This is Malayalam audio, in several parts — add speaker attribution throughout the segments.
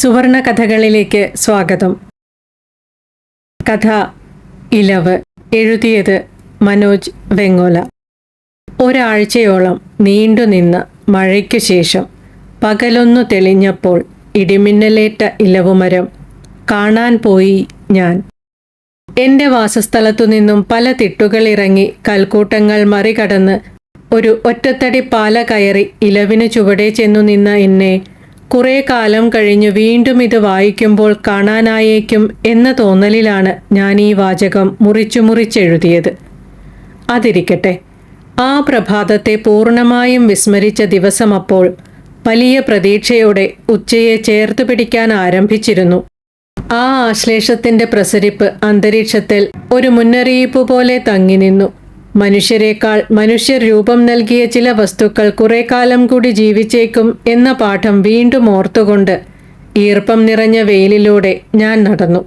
Speaker 1: സുവർണ കഥകളിലേക്ക് സ്വാഗതം. കഥ ഇലവ്. എഴുതിയത് മനോജ് വെങ്ങോല. ഒരാഴ്ചയോളം നീണ്ടുനിന്ന മഴയ്ക്കു ശേഷം പകലൊന്നു തെളിഞ്ഞപ്പോൾ ഇടിമിന്നലേറ്റ ഇലവുമരം കാണാൻ പോയി ഞാൻ. എന്റെ വാസസ്ഥലത്തു നിന്നും പല തിട്ടുകളിറങ്ങി കൽക്കൂട്ടങ്ങൾ മറികടന്ന് ഒരു ഒറ്റത്തടി പാല കയറി ഇലവിന് ചുവടെ ചെന്നു നിന്ന എന്നെ കുറേ കാലം കഴിഞ്ഞു വീണ്ടും ഇത് വായിക്കുമ്പോൾ കാണാനായേക്കും എന്ന തോന്നലിലാണ് ഞാൻ ഈ വാചകം മുറിച്ചു മുറിച്ചെഴുതിയത്. അതിരിക്കട്ടെ ആ പ്രഭാതത്തെ പൂർണമായും വിസ്മരിച്ച ദിവസം അപ്പോൾ വലിയ പ്രതീക്ഷയോടെ ഉച്ചയെ ചേർത്ത് പിടിക്കാൻ ആരംഭിച്ചിരുന്നു. ആ ആശ്ലേഷത്തിന്റെ പ്രസരിപ്പ് അന്തരീക്ഷത്തിൽ ഒരു മുന്നറിയിപ്പ് പോലെ തങ്ങി നിന്നു. മനുഷ്യരെക്കാൾ മനുഷ്യർ രൂപം നൽകിയ ചില വസ്തുക്കൾ കുറെ കാലം കൂടി ജീവിച്ചേക്കും എന്ന പാഠം വീണ്ടും ഓർത്തുകൊണ്ട് ഈർപ്പം നിറഞ്ഞ വെയിലിലൂടെ ഞാൻ നടന്നു.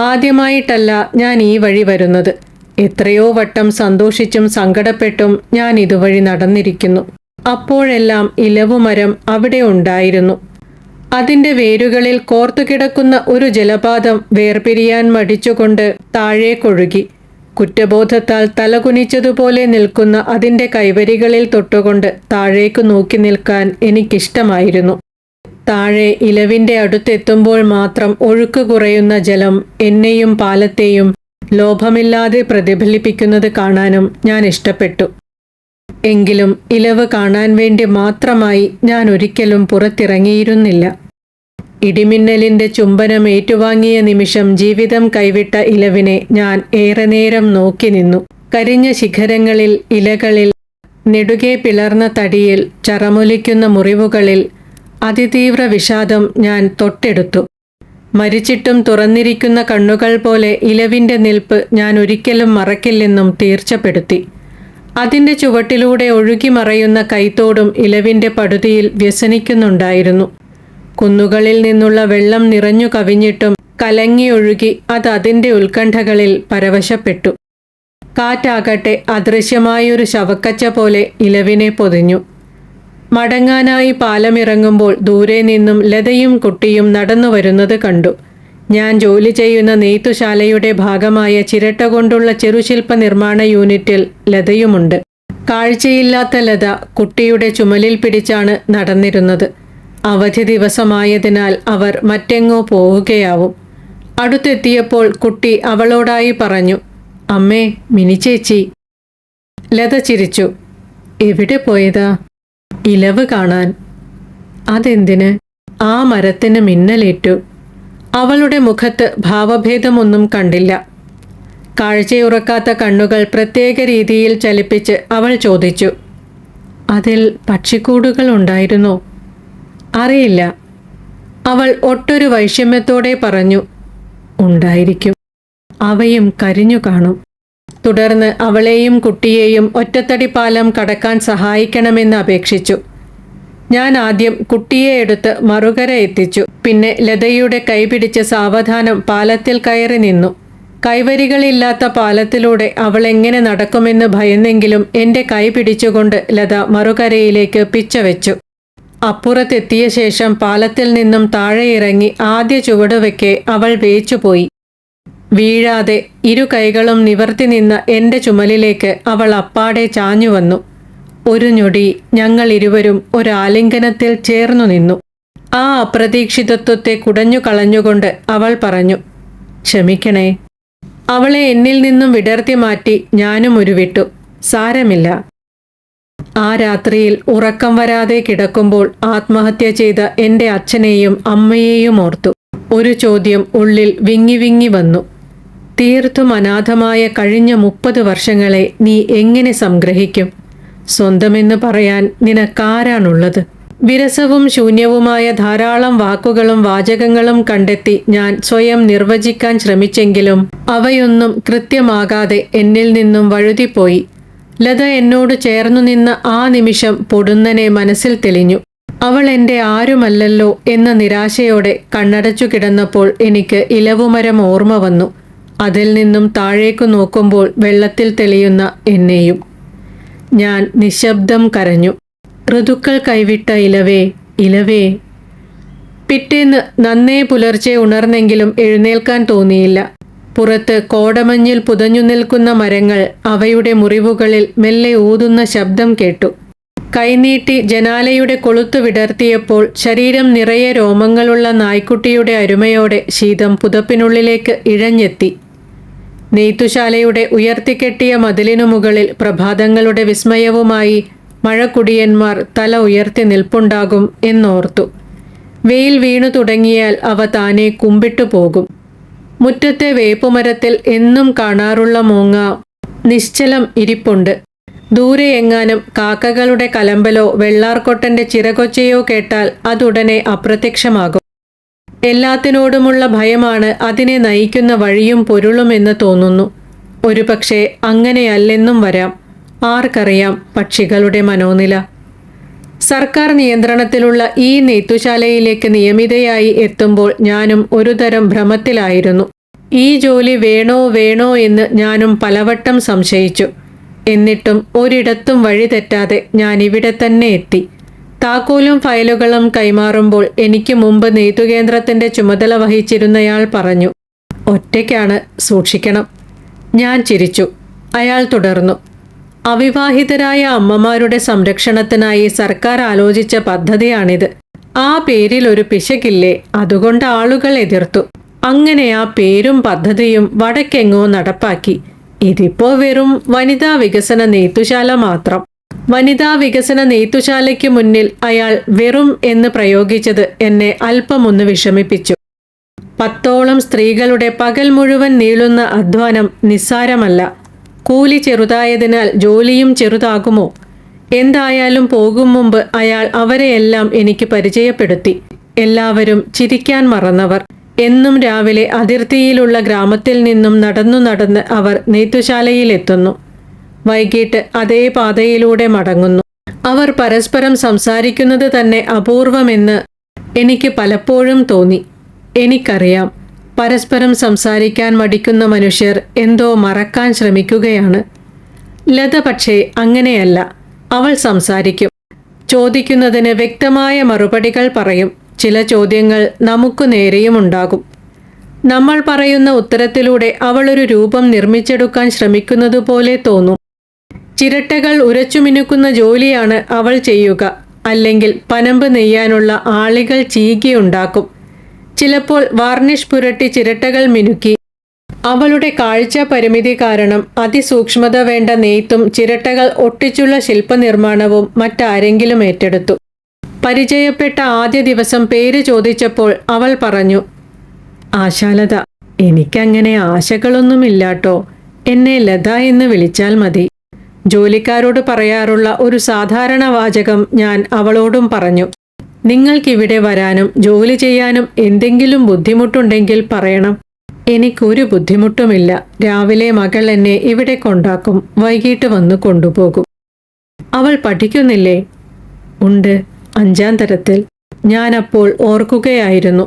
Speaker 1: ആദ്യമായിട്ടല്ല ഞാൻ ഈ വഴി വരുന്നത്. എത്രയോ വട്ടം സന്തോഷിച്ചും സങ്കടപ്പെട്ടും ഞാൻ ഇതുവഴി നടന്നിരിക്കുന്നു. അപ്പോഴെല്ലാം ഇലവുമരം അവിടെ ഉണ്ടായിരുന്നു. അതിന്റെ വേരുകളിൽ കോർത്തുകിടക്കുന്ന ഒരു ജലപാതം വേർപിരിയാൻ മടിച്ചുകൊണ്ട് താഴേക്കൊഴുകി. കുറ്റബോധത്താൽ തലകുനിച്ചതുപോലെ നിൽക്കുന്ന അതിന്റെ കൈവരികളിൽ തൊട്ടുകൊണ്ട് താഴേക്കു നോക്കി നിൽക്കാൻ എനിക്കിഷ്ടമായിരുന്നു. താഴെ ഇലവിന്റെ അടുത്തെത്തുമ്പോൾ മാത്രം ഒഴുക്ക് കുറയുന്ന ജലം എന്നെയും പാലത്തെയും ലോഭമില്ലാതെ പ്രതിഫലിപ്പിക്കുന്നത് കാണാനും ഞാൻ ഇഷ്ടപ്പെട്ടു. എങ്കിലും ഇലവ് കാണാൻ വേണ്ടി മാത്രമായി ഞാൻ ഒരിക്കലും പുറത്തിറങ്ങിയിരുന്നില്ല. ഇടിമിന്നലിന്റെ ചുംബനം ഏറ്റുവാങ്ങിയ നിമിഷം ജീവിതം കൈവിട്ട ഇലവിനെ ഞാൻ ഏറെ നേരം നോക്കി നിന്നു. കരിഞ്ഞ ശിഖരങ്ങളിൽ ഇലകളിൽ നെടുകെ പിളർന്ന തടിയിൽ ചറമൊലിക്കുന്ന മുറിവുകളിൽ അതിതീവ്ര വിഷാദം ഞാൻ തൊട്ടെടുത്തു. മരിച്ചിട്ടും തുറന്നിരിക്കുന്ന കണ്ണുകൾ പോലെ ഇലവിന്റെ നിൽപ്പ് ഞാൻ ഒരിക്കലും മറക്കില്ലെന്നും തീർച്ചപ്പെടുത്തി. അതിന്റെ ചുവട്ടിലൂടെ ഒഴുകി മറയുന്ന കൈത്തോടും ഇലവിന്റെ പടുതിയിൽ വ്യസനിക്കുന്നുണ്ടായിരുന്നു. കുന്നുകളിൽ നിന്നുള്ള വെള്ളം നിറഞ്ഞു കവിഞ്ഞിട്ടും കലങ്ങിയൊഴുകി അത് അതിന്റെ ഉത്കണ്ഠകളിൽ പരവശപ്പെട്ടു. കാറ്റാകട്ടെ അദൃശ്യമായൊരു ശവക്കച്ച പോലെ ഇലവിനെ പൊതിഞ്ഞു. മടങ്ങാനായി പാലമിറങ്ങുമ്പോൾ ദൂരെ നിന്നും ലതയും കുട്ടിയും നടന്നു വരുന്നത് കണ്ടു. ഞാൻ ജോലി ചെയ്യുന്ന നെയ്ത്തുശാലയുടെ ഭാഗമായ ചിരട്ട കൊണ്ടുള്ള ചെറുശില്പ നിർമ്മാണ യൂണിറ്റിൽ ലതയുമുണ്ട്. കാഴ്ചയില്ലാത്ത ലത കുട്ടിയുടെ ചുമലിൽ പിടിച്ചാണ് നടന്നിരുന്നത്. അവധി ദിവസമായതിനാൽ അവർ മറ്റെങ്ങോ പോവുകയാവും. അടുത്തെത്തിയപ്പോൾ കുട്ടി അവളോടായി പറഞ്ഞു അമ്മേ മിനി ചേച്ചി. ലത ചിരിച്ചു എവിടെ പോയതാ? ഇലവ് കാണാൻ. അതെന്തിന്? ആ മരത്തിന് മിന്നലേറ്റു. അവളുടെ മുഖത്ത് ഭാവഭേദമൊന്നും കണ്ടില്ല. കാഴ്ചയുറക്കാത്ത കണ്ണുകൾ പ്രത്യേക രീതിയിൽ ചലിപ്പിച്ച് അവൾ ചോദിച്ചു. അതിൽ പക്ഷിക്കൂടുകൾ ഉണ്ടായിരുന്നോ? അറിയില്ല. അവൾ ഒട്ടൊരു വൈഷമ്യത്തോടെ പറഞ്ഞു ഉണ്ടായിരിക്കും. അവയും കരിഞ്ഞു കാണും. തുടർന്ന് അവളെയും കുട്ടിയെയും ഒറ്റത്തടി പാലം കടക്കാൻ സഹായിക്കണമെന്ന് അപേക്ഷിച്ചു. ഞാൻ ആദ്യം കുട്ടിയെ എടുത്ത് മറുകര എത്തിച്ചു. പിന്നെ ലതയുടെ കൈപിടിച്ച് സാവധാനം പാലത്തിൽ കയറി നിന്നു. കൈവരികളില്ലാത്ത പാലത്തിലൂടെ അവൾ എങ്ങനെ നടക്കുമെന്ന് ഭയന്നെങ്കിലും എന്റെ കൈ പിടിച്ചുകൊണ്ട് ലത മറുകരയിലേക്ക് പിച്ചവെച്ചു അപ്പുറത്തെത്തിയ ശേഷം പാലത്തിൽ നിന്നും താഴെ ഇറങ്ങി ആദ്യ ചുവടുവെക്കെ അവൾ വേച്ചുപോയി വീഴാതെ ഇരു കൈകളും നിവർത്തി നിന്ന എന്റെ ചുമലിലേക്ക് അവൾ അപ്പാടെ ചാഞ്ഞു വന്നു. ഒരു ഞൊടി ഞങ്ങൾ ഇരുവരും ഒരാലിംഗനത്തിൽ ചേർന്നു നിന്നു. ആ അപ്രതീക്ഷിതത്വത്തെ കുടഞ്ഞു കളഞ്ഞുകൊണ്ട് അവൾ പറഞ്ഞു ക്ഷമിക്കണേ. അവളെ എന്നിൽ നിന്നും വിടർത്തി മാറ്റി ഞാനും ഉരുവിട്ടു സാരമില്ല. ആ രാത്രിയിൽ ഉറക്കം വരാതെ കിടക്കുമ്പോൾ ആത്മഹത്യ ചെയ്ത എന്റെ അച്ഛനെയും അമ്മയെയും ഓർത്തു. ഒരു ചോദ്യം ഉള്ളിൽ വിങ്ങി വിങ്ങി വന്നു. തീർത്തും അനാഥമായ കഴിഞ്ഞ മുപ്പത് വർഷങ്ങളെ നീ എങ്ങനെ സംഗ്രഹിക്കും? സ്വന്തമെന്ന് പറയാൻ നിനക്കാരാണുള്ളത്? വിരസവും ശൂന്യവുമായ ധാരാളം വാക്കുകളും വാചകങ്ങളും കണ്ടെത്തി ഞാൻ സ്വയം നിർവചിക്കാൻ ശ്രമിച്ചെങ്കിലും അവയൊന്നും കൃത്യമാകാതെ എന്നിൽ നിന്നും വഴുതിപ്പോയി. ലത എന്നോട് ചേർന്നു നിന്ന ആ നിമിഷം പൊടുന്നനെ മനസ്സിൽ തെളിഞ്ഞു. അവൾ എന്റെ ആരുമല്ലല്ലോ എന്ന നിരാശയോടെ കണ്ണടച്ചു കിടന്നപ്പോൾ എനിക്ക് ഇലവുമരം ഓർമ്മ വന്നു. അതിൽ നിന്നും താഴേക്കു നോക്കുമ്പോൾ വെള്ളത്തിൽ തെളിയുന്ന എന്നെയും. ഞാൻ നിശബ്ദം കരഞ്ഞു. ഋതുക്കൾ കൈവിട്ട ഇലവേ ഇലവേ. പിറ്റേന്ന് നന്നേ പുലർച്ചെ ഉണർന്നെങ്കിലും എഴുന്നേൽക്കാൻ തോന്നിയില്ല. പുറത്ത് കോടമഞ്ഞിൽ പുതഞ്ഞു നിൽക്കുന്ന മരങ്ങൾ അവയുടെ മുറിവുകളിൽ മെല്ലെ ഊതുന്ന ശബ്ദം കേട്ടു. കൈനീട്ടി ജനാലയുടെ കൊളുത്തു വിടർത്തിയപ്പോൾ ശരീരം നിറയെ രോമങ്ങളുള്ള നായ്ക്കുട്ടിയുടെ അരുമയോടെ ശീതം പുതപ്പിനുള്ളിലേക്ക് ഇഴഞ്ഞെത്തി. നെയ്ത്തുശാലയുടെ ഉയർത്തിക്കെട്ടിയ മതിലിനു മുകളിൽ പ്രഭാതങ്ങളുടെ വിസ്മയവുമായി മഴക്കുടിയന്മാർ തല ഉയർത്തി നിൽപ്പുണ്ടാകും എന്നോർത്തു. വെയിൽ വീണു തുടങ്ങിയാൽ അവ താനെ കുമ്പിട്ടു പോകും. മുറ്റത്തെ വേപ്പുമരത്തിൽ എന്നും കാണാറുള്ള മൂങ്ങ നിശ്ചലം ഇരിപ്പുണ്ട്. ദൂരെ എങ്ങാനും കാക്കകളുടെ കലമ്പലോ വെള്ളാർക്കൊട്ടന്റെ ചിറകൊച്ചയോ കേട്ടാൽ അതുടനെ അപ്രത്യക്ഷമാകും. എല്ലാത്തിനോടുമുള്ള ഭയമാണ് അതിനെ നയിക്കുന്ന വഴിയും പൊരുളുമെന്ന് തോന്നുന്നു. ഒരുപക്ഷെ അങ്ങനെയല്ലെന്നും വരാം. ആർക്കറിയാം പക്ഷികളുടെ മനോനില. സർക്കാർ നിയന്ത്രണത്തിലുള്ള ഈ നെയ്ത്തുശാലയിലേക്ക് നിയമിതയായി എത്തുമ്പോൾ ഞാനും ഒരുതരം ഭ്രമത്തിലായിരുന്നു. ഈ ജോലി വേണോ വേണോ എന്ന് ഞാനും പലവട്ടം സംശയിച്ചു. എന്നിട്ടും ഒരിടത്തും വഴി തെറ്റാതെ ഞാൻ ഇവിടെ തന്നെ എത്തി. താക്കോലും ഫയലുകളും കൈമാറുമ്പോൾ എനിക്ക് മുമ്പ് നെയ്ത്തുകേന്ദ്രത്തിന്റെ ചുമതല വഹിച്ചിരുന്നയാൾ പറഞ്ഞു ഒറ്റയ്ക്കാണ് സൂക്ഷിക്കണം. ഞാൻ ചിരിച്ചു. അയാൾ തുടർന്നു അവിവാഹിതരായ അമ്മമാരുടെ സംരക്ഷണത്തിനായി സർക്കാർ ആലോചിച്ച പദ്ധതിയാണിത്. ആ പേരിൽ ഒരു പിശകില്ലേ? അതുകൊണ്ട് ആളുകൾ എതിർത്തു. അങ്ങനെ ആ പേരും പദ്ധതിയും വടക്കെങ്ങോ നടപ്പാക്കി. ഇതിപ്പോ വെറും വനിതാ വികസന നെയ്ത്തുശാല മാത്രം. വനിതാ വികസന നെയ്ത്തുശാലയ്ക്ക് മുന്നിൽ അയാൾ വെറും എന്ന് പ്രയോഗിച്ചത് എന്നെ അല്പമൊന്ന് വിഷമിപ്പിച്ചു. പത്തോളം സ്ത്രീകളുടെ പകൽ മുഴുവൻ നീളുന്ന അധ്വാനം നിസ്സാരമല്ല. കൂലി ചെറുതായതിനാൽ ജോലിയും ചെറുതാകുമോ? എന്തായാലും പോകും മുമ്പ് അയാൾ അവരെയെല്ലാം എനിക്ക് പരിചയപ്പെടുത്തി. എല്ലാവരും ചിരിക്കാൻ മറന്നവർ. എന്നും രാവിലെ അതിർത്തിയിലുള്ള ഗ്രാമത്തിൽ നിന്നും നടന്നു നടന്ന് അവർ നെയ്ത്തുശാലയിലെത്തുന്നു. വൈകിട്ട് അതേ പാതയിലൂടെ മടങ്ങുന്നു. അവർ പരസ്പരം സംസാരിക്കുന്നത് തന്നെ അപൂർവമെന്ന് എനിക്ക് പലപ്പോഴും തോന്നി. എനിക്കറിയാം. പരസ്പരം സംസാരിക്കാൻ മടിക്കുന്ന മനുഷ്യർ എന്തോ മറക്കാൻ ശ്രമിക്കുകയാണ്. ലത പക്ഷേ അങ്ങനെയല്ല. അവൾ സംസാരിക്കും. ചോദിക്കുന്നതിന് വ്യക്തമായ മറുപടികൾ പറയും. ചില ചോദ്യങ്ങൾ നമുക്ക് നേരെയുമുണ്ടാകും നമ്മൾ പറയുന്ന ഉത്തരത്തിലൂടെ അവളൊരു രൂപം നിർമ്മിച്ചെടുക്കാൻ ശ്രമിക്കുന്നതുപോലെ തോന്നും. ചിരട്ടകൾ ഉരച്ചുമിനുക്കുന്ന ജോലിയാണ് അവൾ ചെയ്യുക. അല്ലെങ്കിൽ പനമ്പ് നെയ്യാനുള്ള ആളികൾ ചീകിയുണ്ടാക്കും ചിലപ്പോൾ വാർണിഷ് പുരട്ടി ചിരട്ടകൾ മിനുക്കി. അവളുടെ കാഴ്ച പരിമിതി കാരണം അതിസൂക്ഷ്മത വേണ്ട നെയ്ത്തും ചിരട്ടകൾ ഒട്ടിച്ചുള്ള ശില്പനിർമ്മാണവും മറ്റാരെങ്കിലും ഏറ്റെടുത്തു. പരിചയപ്പെട്ട ആദ്യ ദിവസം പേര് ചോദിച്ചപ്പോൾ അവൾ പറഞ്ഞു ആശാലത എനിക്കങ്ങനെ ആശകളൊന്നുമില്ലാട്ടോ. എന്നെ ലത എന്ന് വിളിച്ചാൽ മതി. ജോലിക്കാരോട് പറയാറുള്ള ഒരു സാധാരണ വാചകം ഞാൻ അവളോടും പറഞ്ഞു. നിങ്ങൾക്കിവിടെ വരാനും ജോലി ചെയ്യാനും എന്തെങ്കിലും ബുദ്ധിമുട്ടുണ്ടെങ്കിൽ പറയണം. എനിക്കൊരു ബുദ്ധിമുട്ടുമില്ല. രാവിലെ മകൾ എന്നെ ഇവിടെ കൊണ്ടാക്കും. വൈകിട്ട് വന്ന് കൊണ്ടുപോകും. അവൾ പഠിക്കുന്നില്ലേ? ഉണ്ട്. അഞ്ചാം തരത്തിൽ. ഞാനപ്പോൾ ഓർക്കുകയായിരുന്നു.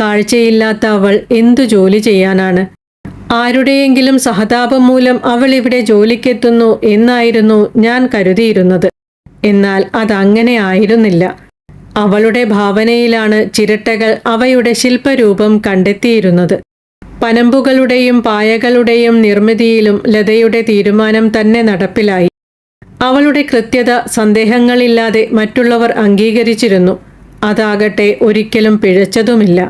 Speaker 1: കാഴ്ചയില്ലാത്ത അവൾ എന്തു ജോലി ചെയ്യാനാണ്? ആരുടെയെങ്കിലും സഹതാപം മൂലം അവൾ ഇവിടെ ജോലിക്കെത്തുന്നു എന്നായിരുന്നു ഞാൻ കരുതിയിരുന്നത്. എന്നാൽ അതങ്ങനെ ആയിരുന്നില്ല. അവളുടെ ഭാവനയിലാണ് ചിരട്ടകൾ അവയുടെ ശില്പരൂപം കണ്ടെത്തിയിരുന്നത്. പനമ്പുകളുടെയും പായകളുടെയും നിർമ്മിതിയിലും ലതയുടെ തീരുമാനം തന്നെ നടപ്പിലായി. അവളുടെ കൃത്യത സന്ദേഹങ്ങളില്ലാതെ മറ്റുള്ളവർ അംഗീകരിച്ചിരുന്നു. അതാകട്ടെ ഒരിക്കലും പിഴച്ചതുമില്ല.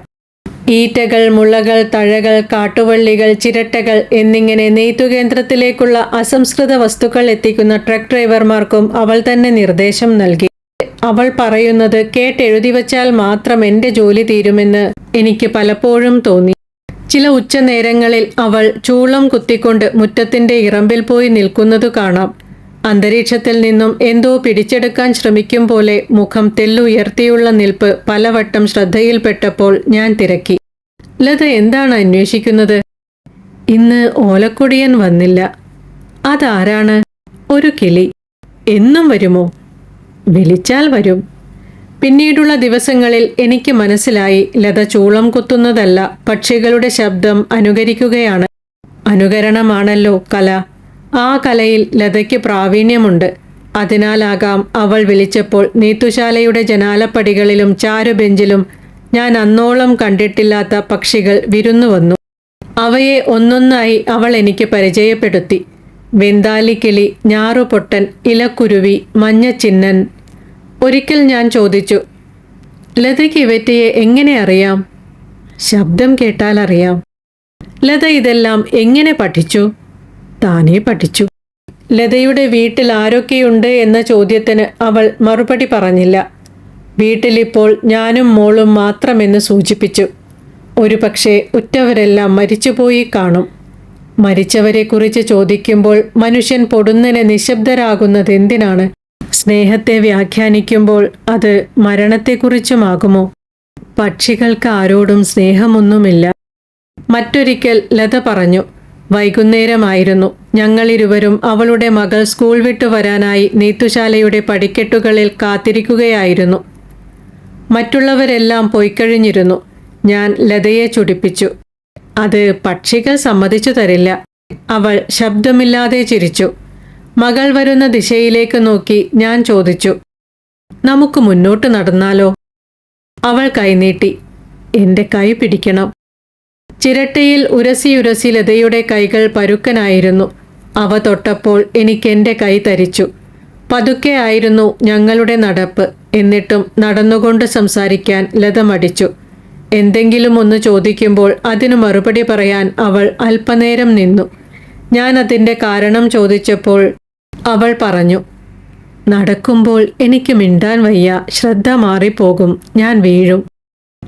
Speaker 1: ഈറ്റകൾ മുളകൾ തഴകൾ കാട്ടുവള്ളികൾ ചിരട്ടകൾ എന്നിങ്ങനെ നെയ്ത്തുകേന്ദ്രത്തിലേക്കുള്ള അസംസ്കൃത വസ്തുക്കൾ എത്തിക്കുന്ന ട്രക്ക് ഡ്രൈവർമാർക്കും അവൾ തന്നെ നിർദ്ദേശം നൽകി. അവൾ പറയുന്നത് കേട്ടെഴുതി വച്ചാൽ മാത്രം എന്റെ ജോലി തീരുമെന്ന് എനിക്ക് പലപ്പോഴും തോന്നി. ചില ഉച്ചനേരങ്ങളിൽ അവൾ ചൂളം കുത്തിക്കൊണ്ട് മുറ്റത്തിന്റെ ഇറമ്പിൽ പോയി നിൽക്കുന്നതു കാണാം. അന്തരീക്ഷത്തിൽ നിന്നും എന്തോ പിടിച്ചെടുക്കാൻ ശ്രമിക്കും പോലെ മുഖം തെല്ലുയർത്തിയുള്ള നിൽപ്പ് പലവട്ടം ശ്രദ്ധയിൽപ്പെട്ടപ്പോൾ ഞാൻ തിരക്കി. ലത എന്താണ് അന്വേഷിക്കുന്നത്? ഇന്ന് ഓലക്കൊടിയൻ വന്നില്ല. അതാരാണ്? ഒരു കിളി. എന്നും വരുമോ? വിളിച്ചാൽ വരും. പിന്നീടുള്ള ദിവസങ്ങളിൽ എനിക്ക് മനസ്സിലായി ലത ചൂളം കുത്തുന്നതല്ല പക്ഷികളുടെ ശബ്ദം അനുകരിക്കുകയാണ്. അനുകരണമാണല്ലോ കല. ആ കലയിൽ ലതയ്ക്ക് പ്രാവീണ്യമുണ്ട്. അതിനാലാകാം അവൾ വിളിച്ചപ്പോൾ നീത്തുശാലയുടെ ജനാലപ്പടികളിലും ചാരുബെഞ്ചിലും ഞാൻ അന്നോളം കണ്ടിട്ടില്ലാത്ത പക്ഷികൾ വിരുന്നു വന്നു. അവയെ ഒന്നൊന്നായി അവൾ എനിക്ക് പരിചയപ്പെടുത്തി. വെന്താലിക്കിളി ഞാറുപൊട്ടൻ ഇലക്കുരുവി മഞ്ഞച്ചിന്നൻ ഒരിക്കൽ ഞാൻ ചോദിച്ചു ലതയ്ക്ക് ഇവറ്റയെ എങ്ങനെ അറിയാം? ശബ്ദം കേട്ടാൽ അറിയാം. ലത ഇതെല്ലാം എങ്ങനെ പഠിച്ചു? താനേ പഠിച്ചു. ലതയുടെ വീട്ടിൽ ആരൊക്കെയുണ്ട് എന്ന ചോദ്യത്തിന് അവൾ മറുപടി പറഞ്ഞില്ല. വീട്ടിലിപ്പോൾ ഞാനും മോളും മാത്രമെന്ന് സൂചിപ്പിച്ചു. ഒരു പക്ഷേ ഉറ്റവരെല്ലാം മരിച്ചുപോയി കാണും. മരിച്ചവരെക്കുറിച്ച് ചോദിക്കുമ്പോൾ മനുഷ്യൻ പൊടുന്നനെ നിശബ്ദരാകുന്നത് എന്തിനാണ് സ്നേഹത്തെ വ്യാഖ്യാനിക്കുമ്പോൾ അത് മരണത്തെക്കുറിച്ചുമാകുമോ? പക്ഷികൾക്ക് ആരോടും സ്നേഹമൊന്നുമില്ല. മറ്റൊരിക്കൽ ലത പറഞ്ഞു വൈകുന്നേരമായിരുന്നു. ഞങ്ങളിരുവരും അവളുടെ മകൾ സ്കൂൾ വിട്ടു വരാനായി നെയ്ത്തുശാലയുടെ പടിക്കെട്ടുകളിൽ കാത്തിരിക്കുകയായിരുന്നു. മറ്റുള്ളവരെല്ലാം പൊയ്ക്കഴിഞ്ഞിരുന്നു. ഞാൻ ലതയെ ചുടിപ്പിച്ചു. അത് പക്ഷികൾ സമ്മതിച്ചു തരില്ല. അവൾ ശബ്ദമില്ലാതെ ചിരിച്ചു. മകൾ വരുന്ന ദിശയിലേക്ക് നോക്കി ഞാൻ ചോദിച്ചു നമുക്ക് മുന്നോട്ട് നടന്നാലോ? അവൾ കൈനീട്ടി എന്റെ കൈ പിടിക്കണം. ചിരട്ടയിൽ ഉരസിയുരസി ലതയുടെ കൈകൾ പരുക്കനായിരുന്നു. അവ തൊട്ടപ്പോൾ എനിക്കെന്റെ കൈ തരിച്ചു പതുക്കെ ആയിരുന്നു ഞങ്ങളുടെ നടപ്പ് എന്നിട്ടും നടന്നുകൊണ്ട് സംസാരിക്കാൻ ലത മടിച്ചു. എന്തെങ്കിലും ഒന്ന് ചോദിക്കുമ്പോൾ അതിനു മറുപടി പറയാൻ അവൾ അല്പനേരം നിന്നു. ഞാൻ അതിന്റെ കാരണം ചോദിച്ചപ്പോൾ അവൾ പറഞ്ഞു നടക്കുമ്പോൾ എനിക്ക് മിണ്ടാൻ വയ്യ ശ്രദ്ധ മാറിപ്പോകും ഞാൻ വീഴും.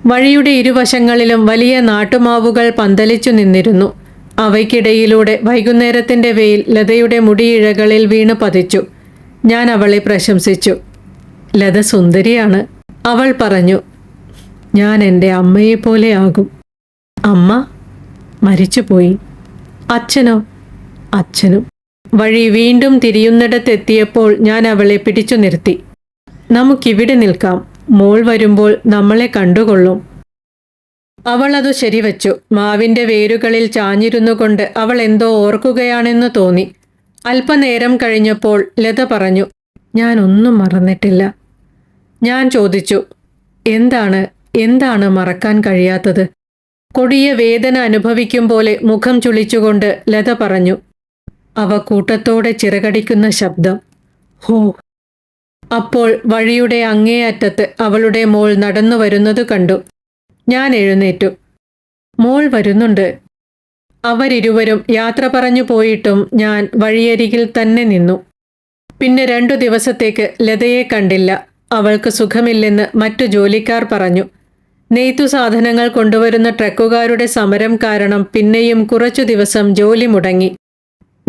Speaker 1: വഴിയുടെ ഇരുവശങ്ങളിലും വലിയ നാട്ടുമാവുകൾ പന്തലിച്ചു നിന്നിരുന്നു. അവയ്ക്കിടയിലൂടെ വൈകുന്നേരത്തിന്റെ വെയിൽ ലതയുടെ മുടിയിഴകളിൽ വീണു പതിച്ചു. ഞാൻ അവളെ പ്രശംസിച്ചു. ലത സുന്ദരിയാണ് അവൾ പറഞ്ഞു. ഞാൻ എന്റെ അമ്മയെപ്പോലെ ആകും. അമ്മ? മരിച്ചുപോയി. അച്ഛനോ? അച്ഛനും. വഴി വീണ്ടും തിരിയുന്നിടത്തെത്തിയപ്പോൾ ഞാൻ അവളെ പിടിച്ചു നിർത്തി. നമുക്കിവിടെ നിൽക്കാം. മോൾ വരുമ്പോൾ നമ്മളെ കണ്ടുകൊള്ളും. അവൾ അത് ശരിവച്ചു. മാവിന്റെ വേരുകളിൽ ചാഞ്ഞിരുന്നു കൊണ്ട് അവൾ എന്തോ ഓർക്കുകയാണെന്ന് തോന്നി. അല്പനേരം കഴിഞ്ഞപ്പോൾ ലത പറഞ്ഞു ഞാൻ ഒന്നും മറന്നിട്ടില്ല. ഞാൻ ചോദിച്ചു എന്താണ്? എന്താണ് മറക്കാൻ കഴിയാത്തത്? കൊടിയ വേദന അനുഭവിക്കും പോലെ മുഖം ചുളിച്ചുകൊണ്ട് ലത പറഞ്ഞു അവ കൂട്ടത്തോടെ ചിറകടിക്കുന്ന ശബ്ദം. ഹോ. അപ്പോൾ വഴിയുടെ അങ്ങേയറ്റത്ത് അവളുടെ മോൾ നടന്നു വരുന്നത് കണ്ടു. ഞാൻ എഴുന്നേറ്റു. മോൾ വരുന്നുണ്ട്. അവരിരുവരും യാത്ര പറഞ്ഞു പോയിട്ടും ഞാൻ വഴിയരികിൽ തന്നെ നിന്നു. പിന്നെ രണ്ടു ദിവസത്തേക്ക് ലതയെ കണ്ടില്ല. അവൾക്ക് സുഖമില്ലെന്ന് മറ്റു ജോലിക്കാർ പറഞ്ഞു. നെയ്ത്തു സാധനങ്ങൾ കൊണ്ടുവരുന്ന ട്രക്കുകാരുടെ സമരം കാരണം പിന്നെയും കുറച്ചു ദിവസം ജോലി മുടങ്ങി.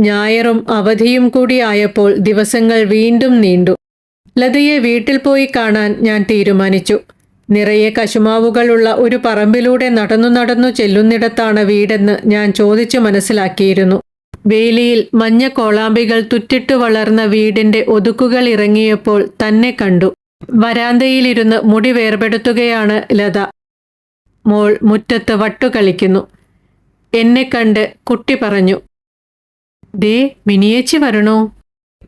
Speaker 1: ഞായറും അവധിയും കൂടിയായപ്പോൾ ദിവസങ്ങൾ വീണ്ടും നീണ്ടു. ലതയെ വീട്ടിൽ പോയി കാണാൻ ഞാൻ തീരുമാനിച്ചു. നിറയെ കശുമാവുകളുള്ള ഒരു പറമ്പിലൂടെ നടന്നു നടന്നു ചെല്ലുന്നിടത്താണ് വീടെന്ന് ഞാൻ ചോദിച്ചു മനസ്സിലാക്കിയിരുന്നു. വേലിയിൽ മഞ്ഞ കോളാമ്പികൾ തുറ്റിട്ടു വളർന്ന വീടിന്റെ ഒതുക്കുകൾ ഇറങ്ങിയപ്പോൾ തന്നെ കണ്ടു. വരാന്തയിലിരുന്ന് മുടി വേർപെടുത്തുകയാണ് ലത. മോൾ മുറ്റത്ത് വട്ടുകളിക്കുന്നു എന്നെ കണ്ട് കുട്ടി പറഞ്ഞു ദേ മിനിയേച്ചി വരണോ.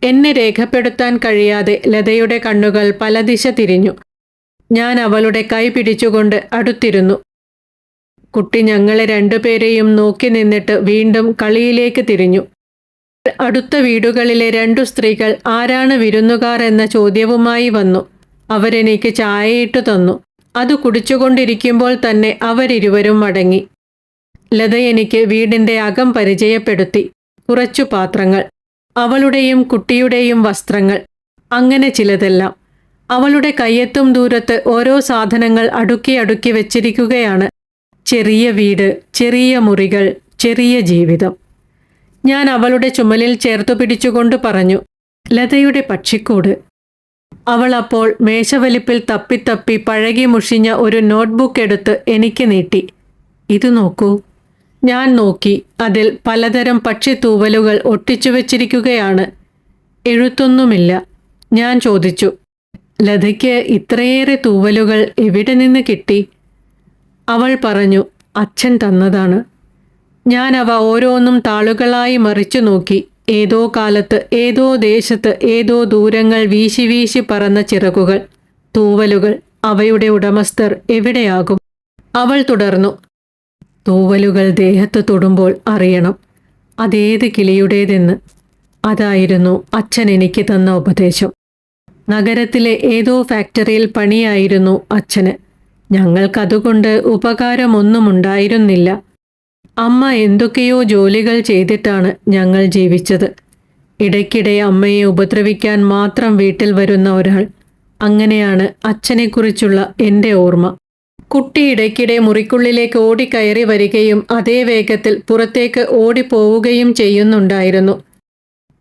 Speaker 1: എന്നെ രേഖപ്പെടുത്താൻ കഴിയാതെ ലതയുടെ കണ്ണുകൾ പല ദിശ തിരിഞ്ഞു. ഞാൻ അവളുടെ കൈ പിടിച്ചുകൊണ്ട് അടുത്തിരുന്നു. കുട്ടി ഞങ്ങളെ രണ്ടുപേരെയും നോക്കി നിന്നിട്ട് വീണ്ടും കളിയിലേക്ക് തിരിഞ്ഞു. അടുത്ത വീടുകളിലെ രണ്ടു സ്ത്രീകൾ ആരാണ് വിരുന്നുകാർ എന്ന ചോദ്യവുമായി വന്നു. അവരെനിക്ക് ചായയിട്ടു തന്നു. അത് കുടിച്ചുകൊണ്ടിരിക്കുമ്പോൾ തന്നെ അവരിരുവരും മടങ്ങി. ലത എനിക്ക് വീടിന്റെ അകം പരിചയപ്പെടുത്തി. കുറച്ചു പാത്രങ്ങൾ അവളുടെയും കുട്ടിയുടെയും വസ്ത്രങ്ങൾ അങ്ങനെ ചിലതെല്ലാം. അവളുടെ കയ്യെത്തും ദൂരത്ത് ഓരോ സാധനങ്ങൾ അടുക്കി അടുക്കി വെച്ചിരിക്കുകയാണ്. ചെറിയ വീട് ചെറിയ മുറികൾ ചെറിയ ജീവിതം. ഞാൻ അവളുടെ ചുമലിൽ ചേർത്തു പിടിച്ചുകൊണ്ട് പറഞ്ഞു ലതയുടെ പക്ഷിക്കൂട്. അവൾ അപ്പോൾ മേശവലിപ്പിൽ തപ്പിത്തപ്പി പഴകി മുഷിഞ്ഞ ഒരു നോട്ട്ബുക്ക് എടുത്ത് എനിക്ക് നീട്ടി. ഇത് നോക്കൂ. ഞാൻ നോക്കി അതിൽ പലതരം പക്ഷിത്തൂവലുകൾ ഒട്ടിച്ചു വച്ചിരിക്കുകയാണ്. എഴുത്തൊന്നുമില്ല. ഞാൻ ചോദിച്ചു ലതയ്ക്ക് ഇത്രയേറെ തൂവലുകൾ എവിടെ നിന്ന് കിട്ടി? അവൾ പറഞ്ഞു അച്ഛൻ തന്നതാണ്. ഞാൻ അവ ഓരോന്നും താളുകളായി മറിച്ചു നോക്കി. ഏതോ കാലത്ത് ഏതോ ദേശത്ത് ഏതോ ദൂരങ്ങൾ വീശി വീശി പറന്ന ചിറകുകൾ തൂവലുകൾ അവയുടെ ഉടമസ്ഥർ എവിടെയാകും? അവൾ തുടർന്നു തൂവലുകൾ ദേഹത്ത് തൊടുമ്പോൾ അറിയണം. അതേത് കിളിയുടേതെന്ന്. അതായിരുന്നു അച്ഛൻ എനിക്ക് തന്ന ഉപദേശം. നഗരത്തിലെ ഏതോ ഫാക്ടറിയിൽ പണിയായിരുന്നു അച്ഛന്. ഞങ്ങൾക്കതുകൊണ്ട് ഉപകാരമൊന്നും ഉണ്ടായിരുന്നില്ല അമ്മ എന്തൊക്കെയോ ജോലികൾ ചെയ്തിട്ടാണ് ഞങ്ങൾ ജീവിച്ചത്. ഇടയ്ക്കിടെ അമ്മയെ ഉപദ്രവിക്കാൻ മാത്രം വീട്ടിൽ വരുന്ന ഒരാൾ. അങ്ങനെയാണ് അച്ഛനെക്കുറിച്ചുള്ള എന്റെ ഓർമ്മ. കുട്ടി ഇടയ്ക്കിടെ മുറിക്കുള്ളിലേക്ക് ഓടിക്കയറി വരികയും അതേ വേഗത്തിൽ പുറത്തേക്ക് ഓടിപ്പോവുകയും ചെയ്യുന്നുണ്ടായിരുന്നു.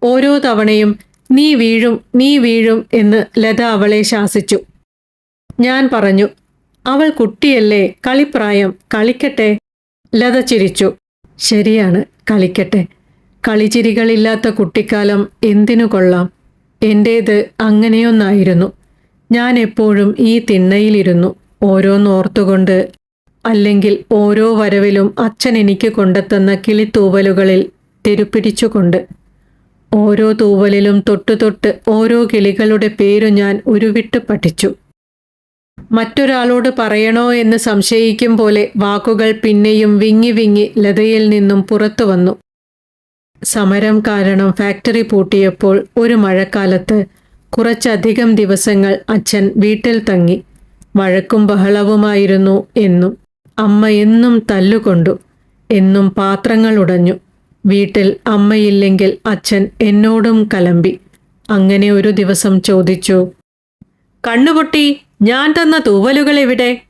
Speaker 1: ഓരോ തവണയും നീ വീഴും നീ വീഴും എന്ന് ലത അവളെ ശാസിച്ചു. ഞാൻ പറഞ്ഞു അവൾ കുട്ടിയല്ലേ കളിപ്രായം കളിക്കട്ടെ. ലത ചിരിച്ചു. ശരിയാണ് കളിക്കട്ടെ. കളിചിരികളില്ലാത്ത കുട്ടിക്കാലം എന്തിനു കൊള്ളാം? എന്റേത് അങ്ങനെയൊന്നായിരുന്നു. ഞാൻ എപ്പോഴും ഈ തിണ്ണയിലിരുന്നു. ഓരോന്നോർത്തുകൊണ്ട് അല്ലെങ്കിൽ ഓരോ വരവിലും അച്ഛൻ എനിക്ക് കൊണ്ടെത്തുന്ന കിളിത്തൂവലുകളിൽ തിരുപ്പിടിച്ചുകൊണ്ട് ഓരോ തൂവലിലും തൊട്ടു തൊട്ട് ഓരോ കിളികളുടെ പേരു ഞാൻ ഉരുവിട്ട് പഠിച്ചു. മറ്റൊരാളോട് പറയണോ എന്ന് സംശയിക്കും പോലെ വാക്കുകൾ പിന്നെയും വിങ്ങി വിങ്ങി ലതയിൽ നിന്നും പുറത്തു വന്നു. സമരം കാരണം ഫാക്ടറി പൂട്ടിയപ്പോൾ ഒരു മഴക്കാലത്ത് കുറച്ചധികം ദിവസങ്ങൾ അച്ഛൻ വീട്ടിൽ തങ്ങി. വഴക്കും ബഹളവുമായിരുന്നു എന്നും അമ്മ എന്നും തല്ലുകൊണ്ടു എന്നും പാത്രങ്ങൾ ഉടഞ്ഞു. വീട്ടിൽ അമ്മയില്ലെങ്കിൽ അച്ഛൻ എന്നോടും കലമ്പി. അങ്ങനെ ഒരു ദിവസം ചോദിച്ചു കണ്ണുപൊട്ടി ഞാൻ തന്ന തൂവലുകൾ എവിടെ?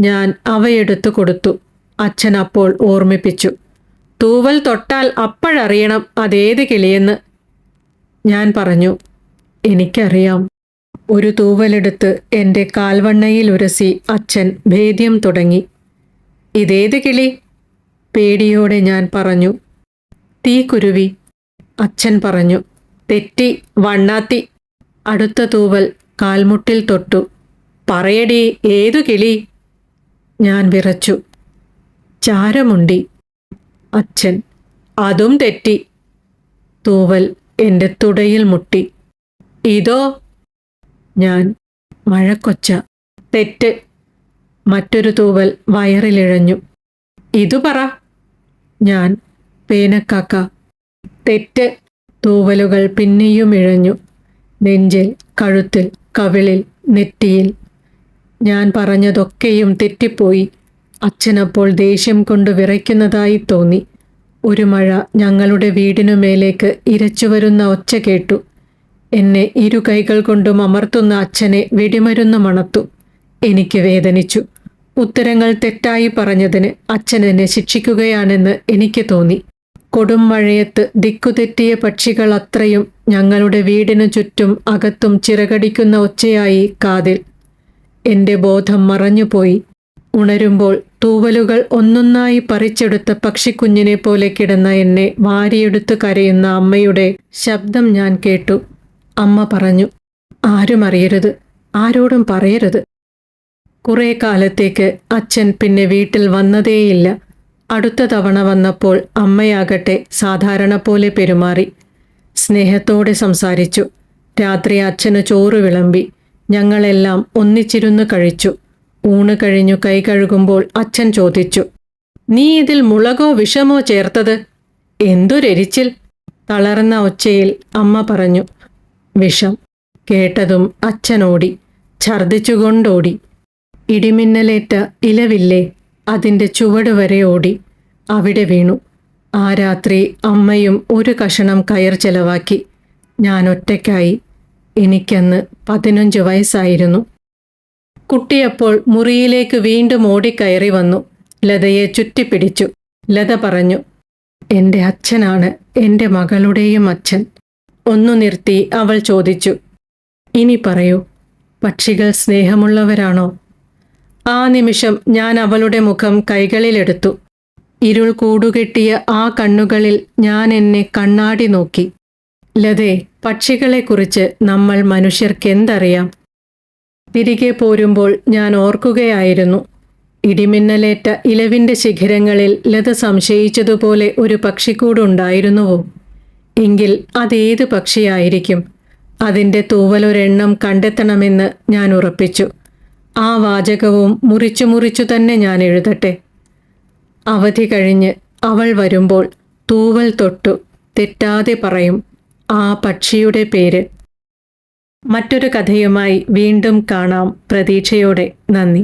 Speaker 1: ഞാൻ അവയെടുത്തു കൊടുത്തു. അച്ഛൻ അപ്പോൾ ഓർമ്മിപ്പിച്ചു തൂവൽ തൊട്ടാൽ അപ്പോഴറിയണം അതേത് കിളിയെന്ന്. ഞാൻ പറഞ്ഞു എനിക്കറിയാം. ഒരു തൂവലെടുത്ത് എന്റെ കാൽവണ്ണയിൽ ഉരസി അച്ഛൻ ഭേദ്യം തുടങ്ങി. ഇതേത് കിളി? പേടിയോടെ ഞാൻ പറഞ്ഞു. തീക്കുരുവി അച്ഛൻ പറഞ്ഞു. തെറ്റി വണ്ണാത്തി. അടുത്ത തൂവൽ കാൽമുട്ടിൽ തൊട്ടു. പറയടി ഏതു കിളി? ഞാൻ വിറച്ചു. ചാരമുണ്ടി അച്ഛൻ. അതും തെറ്റി തൂവൽ എന്റെ തുടയിൽ മുട്ടി. ഇതോ ഞാൻ മഴക്കൊച്ച തെറ്റ് മറ്റൊരു തൂവൽ വയറിലിഴഞ്ഞു. ഇതു പറ. ഞാൻ പേനക്കാക്ക. തെറ്റ് തൂവലുകൾ പിന്നെയും ഇഴഞ്ഞു. നെഞ്ചിൽ കഴുത്തിൽ കവിളിൽ നെറ്റിയിൽ. ഞാൻ പറഞ്ഞതൊക്കെയും തെറ്റിപ്പോയി. അച്ഛനപ്പോൾ ദേഷ്യം കൊണ്ട് വിറയ്ക്കുന്നതായി തോന്നി. ഒരു മഴ ഞങ്ങളുടെ വീടിനു മേലേക്ക് ഇരച്ചു വരുന്ന ഒച്ച കേട്ടു. എന്നെ ഇരു കൈകൾ കൊണ്ടും അമർത്തുന്ന അച്ഛനെ വെടിമരുന്ന് മണത്തു. എനിക്ക് വേദനിച്ചു. ഉത്തരങ്ങൾ തെറ്റായി പറഞ്ഞതിന് അച്ഛൻ എന്നെ ശിക്ഷിക്കുകയാണെന്ന് എനിക്ക് തോന്നി. കൊടും മഴയത്ത് ദിക്കുതെറ്റിയ പക്ഷികൾ അത്രയും ഞങ്ങളുടെ വീടിനു ചുറ്റും അകത്തും ചിറകടിക്കുന്ന ഒച്ചയായി കാതിൽ. എന്റെ ബോധം മറഞ്ഞുപോയി. ഉണരുമ്പോൾ തൂവലുകൾ ഒന്നൊന്നായി പറിച്ചെടുത്ത പക്ഷിക്കുഞ്ഞിനെ പോലെ കിടന്ന എന്നെ വാരിയെടുത്ത് കരയുന്ന അമ്മയുടെ ശബ്ദം ഞാൻ കേട്ടു. അമ്മ പറഞ്ഞു ആരും അറിയരുത് ആരോടും പറയരുത്. കുറേ കാലത്തേക്ക് അച്ഛൻ പിന്നെ വീട്ടിൽ വന്നതേയില്ല. അടുത്ത തവണ വന്നപ്പോൾ അമ്മയാകട്ടെ സാധാരണ പോലെ പെരുമാറി. സ്നേഹത്തോടെ സംസാരിച്ചു. രാത്രി അച്ഛന് ചോറ് വിളമ്പി. ഞങ്ങളെല്ലാം ഒന്നിച്ചിരുന്ന് കഴിച്ചു. ഊണ് കഴിഞ്ഞു കൈ കഴുകുമ്പോൾ അച്ഛൻ ചോദിച്ചു നീ ഇതിൽ മുളകോ വിഷമോ ചേർത്തത്? എന്തൊരെരിച്ചിൽ തളർന്ന ഒച്ചയിൽ അമ്മ പറഞ്ഞു വിഷം കേട്ടതും അച്ഛനോടി ഛർദിച്ചുകൊണ്ടോടി ഇടിമിന്നലേറ്റ ഇലവില്ലേ അതിന്റെ ചുവട് വരെ ഓടി. അവിടെ വീണു. ആ രാത്രി അമ്മയും ഒരു കഷണം കയർ ചെലവാക്കി. ഞാൻ ഒറ്റയ്ക്കായി. എനിക്കന്ന് പതിനഞ്ച് വയസ്സായിരുന്നു. കുട്ടിയപ്പോൾ മുറിയിലേക്ക് വീണ്ടും ഓടിക്കയറി വന്നു. ലതയെ ചുറ്റിപ്പിടിച്ചു. ലത പറഞ്ഞു എന്റെ അച്ഛനാണ് എന്റെ മകളുടെയും അച്ഛൻ. ഒന്നു നിർത്തി അവൾ ചോദിച്ചു ഇനി പറയൂ പക്ഷികൾ സ്നേഹമുള്ളവരാണോ? ആ നിമിഷം ഞാൻ അവളുടെ മുഖം കൈകളിലെടുത്തു. ഇരുൾ കൂടുകെട്ടിയ ആ കണ്ണുകളിൽ ഞാൻ എന്നെ കണ്ണാടി നോക്കി. ലതേ പക്ഷികളെക്കുറിച്ച് നമ്മൾ മനുഷ്യർക്കെന്തറിയാം? തിരികെ പോരുമ്പോൾ ഞാൻ ഓർക്കുകയായിരുന്നു. ഇടിമിന്നലേറ്റ ഇലവിന്റെ ശിഖരങ്ങളിൽ ലത സംശയിച്ചതുപോലെ ഒരു പക്ഷിക്കൂടുണ്ടായിരുന്നുവോ എങ്കിൽ അതേത് പക്ഷിയായിരിക്കും? അതിന്റെ തൂവലൊരെണ്ണം കണ്ടെത്തണമെന്ന് ഞാൻ ഉറപ്പിച്ചു. ആ വാചകവും മുറിച്ചു മുറിച്ചു തന്നെ ഞാൻ എഴുതട്ടെ. അവധി കഴിഞ്ഞ് അവൾ വരുമ്പോൾ തൂവൽ തൊട്ടു തെറ്റാതെ പറയും ആ പക്ഷിയുടെ പേര്. മറ്റൊരു കഥയുമായി വീണ്ടും കാണാം. പ്രതീക്ഷയോടെ നന്ദി.